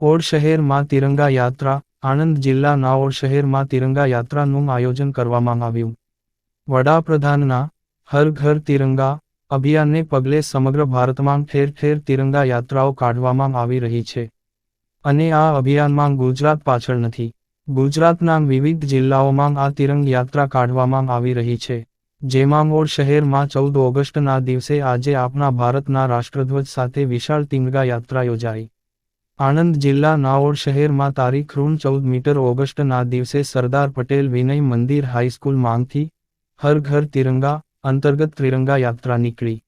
Odd શહેરમાં તિરંગા યાત્રા, આણંદ જિલ્લાના ઓડ શહેરમાં તિરંગા યાત્રાનું આયોજન કરવામાં આવ્યું. વડાપ્રધાનના હર ઘર તિરંગા અભિયાનને પગલે સમગ્ર ભારતમાં ઠેર ઠેર તિરંગા યાત્રાઓ કાઢવામાં આવી રહી છે. અને આ અભિયાનમાં ગુજરાત પાછળ નથી. ગુજરાતના વિવિધ જિલ્લાઓમાં આ તિરંગ યાત્રા કાઢવામાં આવી રહી છે. જેમાં ઓડ શહેરમાં ચૌદ ઓગસ્ટના દિવસે આજે આપણા ભારતના રાષ્ટ્રધ્વજ સાથે વિશાળ તિરંગા યાત્રા યોજાઈ. આણંદ જિલ્લા નાઓડ શહેરમાં તારીખ ઋણ ચૌદ મીટર ઓગસ્ટના દિવસે સરદાર પટેલ વિનય મંદિર હાઈસ્કૂલ માંગથી હર ઘર તિરંગા અંતર્ગત ત્રિરંગા યાત્રા નીકળી.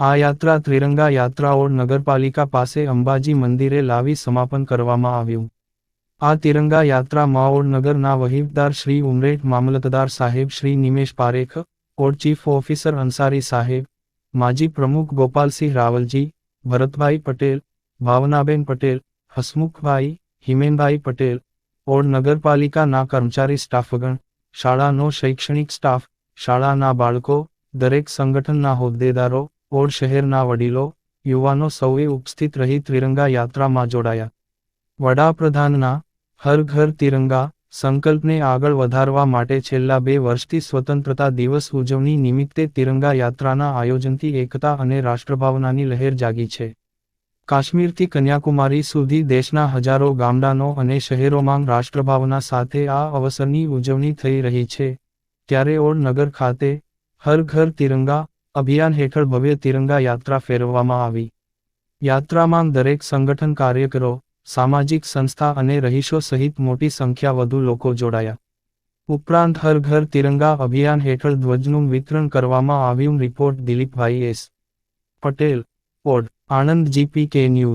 આ યાત્રા ત્રિરંગા યાત્રા ઓડ નગરપાલિકા પાસે અંબાજી મંદિરે લાવી સમાપન કરવામાં આવ્યું. આ તિરંગા યાત્રા માઓડ નગરના વહીવદાર શ્રી ઉમરેઠ મામલતદાર સાહેબ Shri Nimesh Parekh odd chief officer Ansari સાહેબ, માજી પ્રમુખ ગોપાલસિંહ રાવલજી, ભરતભાઈ પટેલ ભાવનાબેન પટેલ, હસમુખભાઈ, હિમેનભાઈ પટેલ, ઓડ નગરપાલિકાના કર્મચારી સ્ટાફગણ, શાળાનો શૈક્ષણિક સ્ટાફ, શાળાના બાળકો, દરેક સંગઠનના હોદ્દેદારો, ઓડ શહેરના વડીલો, યુવાનો સૌએ ઉપસ્થિત રહી ત્રિરંગા યાત્રામાં જોડાયા. વડાપ્રધાનના, હર ઘર તિરંગા, સંકલ્પને આગળ વધારવા માટે છેલ્લા બે વર્ષથી સ્વતંત્રતા દિવસ ઉજવણી નિમિત્તે તિરંગા યાત્રાના આયોજનથી એકતા અને રાષ્ટ્રભાવનાની લહેર જાગી છે. કાશ્મીરથી કન્યાકુમારી સુધી દેશના હજારો ગામડાનો અને શહેરોમાં રાષ્ટ્રભાવના સાથે આ અવસરની ઉજવણી થઈ રહી છે. ત્યારે ઓળ નગર ખાતે હર ઘર તિરંગા અભિયાન હેઠળ ભવ્ય તિરંગા યાત્રા ફેરવવામાં આવી. યાત્રામાં દરેક સંગઠન, કાર્યકરો, સામાજિક સંસ્થા અને રહીશો સહિત મોટી સંખ્યા વધુ લોકો જોડાયા. ઉપરાંત હર ઘર તિરંગા અભિયાન હેઠળ ધ્વજનું વિતરણ કરવામાં આવ્યું, report Dilipbhai S. Patel Od Anand GP K news